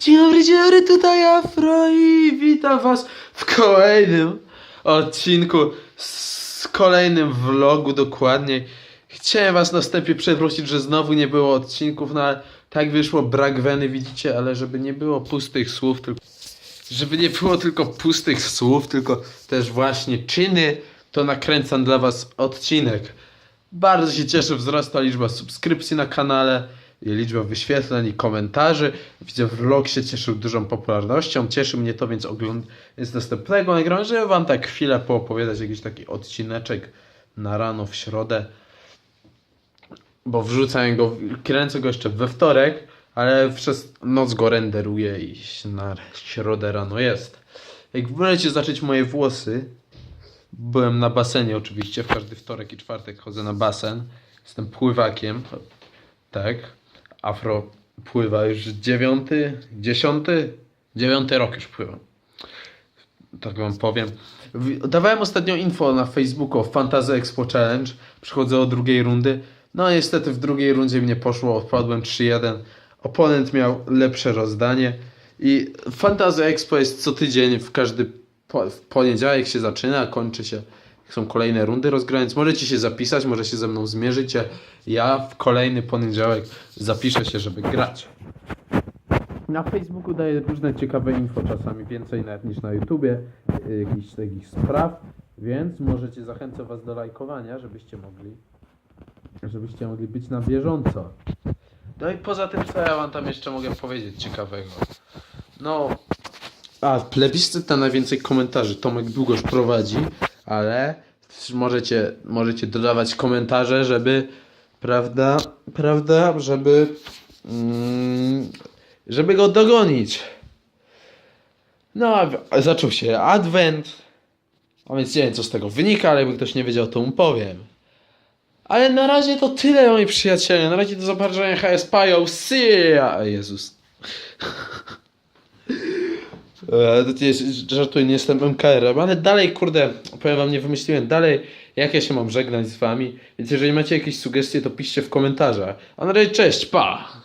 Dzień dobry, dzień dobry, tutaj Afro i witam was w kolejnym odcinku z kolejnym vlogu dokładniej. Chciałem was na wstępie przeprosić, że znowu nie było odcinków, no ale tak wyszło, brak weny widzicie, ale żeby nie było pustych słów, tylko żeby nie było tylko pustych słów, tylko też właśnie czyny, to nakręcam dla was odcinek. Bardzo się cieszę, wzrasta liczba subskrypcji na kanale, i liczba wyświetleń i komentarzy. Widzę, vlog się cieszył dużą popularnością, cieszy mnie to, więc ogląd... Więc następnego nagram, żeby wam tak chwilę poopowiadać jakiś taki odcineczek na rano w środę. Bo wrzucam go, kręcę go jeszcze we wtorek, ale przez noc go renderuję i na środę rano jest. Jak możecie zacząć moje włosy, Byłem na basenie oczywiście, w każdy wtorek i czwartek chodzę na basen. Jestem pływakiem. Tak. Afro pływa już dziewiąty, dziesiąty, dziewiąty rok już pływam. Tak wam powiem. Dawałem ostatnio info na Facebooku o Fantasy Expo Challenge. Przychodzę o drugiej rundy. No niestety w drugiej rundzie mnie poszło, odpadłem 3-1. Oponent miał lepsze rozdanie. I Fantasy Expo jest co tydzień, w każdy po, w poniedziałek się zaczyna, kończy się, są kolejne rundy rozgrając. Możecie się zapisać, może się ze mną zmierzycie. Ja w kolejny poniedziałek zapiszę się, żeby grać. Na Facebooku daję różne ciekawe info, czasami więcej nawet niż na YouTubie, y, jakichś takich spraw, więc możecie, zachęcę Was do lajkowania, żebyście mogli, żebyście mogli być na bieżąco. No i poza tym, co ja Wam tam jeszcze mogę powiedzieć ciekawego? No, a, plebiscyt na najwięcej komentarzy. Tomek Długosz prowadzi, ale możecie, możecie dodawać komentarze, żeby, prawda, prawda, żeby, mm, żeby go dogonić. No, zaczął się adwent, a więc nie wiem, co z tego wynika, ale jakby ktoś nie wiedział, to mu powiem. Ale na razie to tyle, moi przyjaciele. Na razie do zobaczenia, HS Pają. See ya! Jezus. E, żartuję, nie jestem MKR-em, ale dalej, kurde, powiem wam, nie wymyśliłem dalej, jak ja się mam żegnać z wami, więc jeżeli macie jakieś sugestie, to piszcie w komentarzach. A na razie, cześć, pa!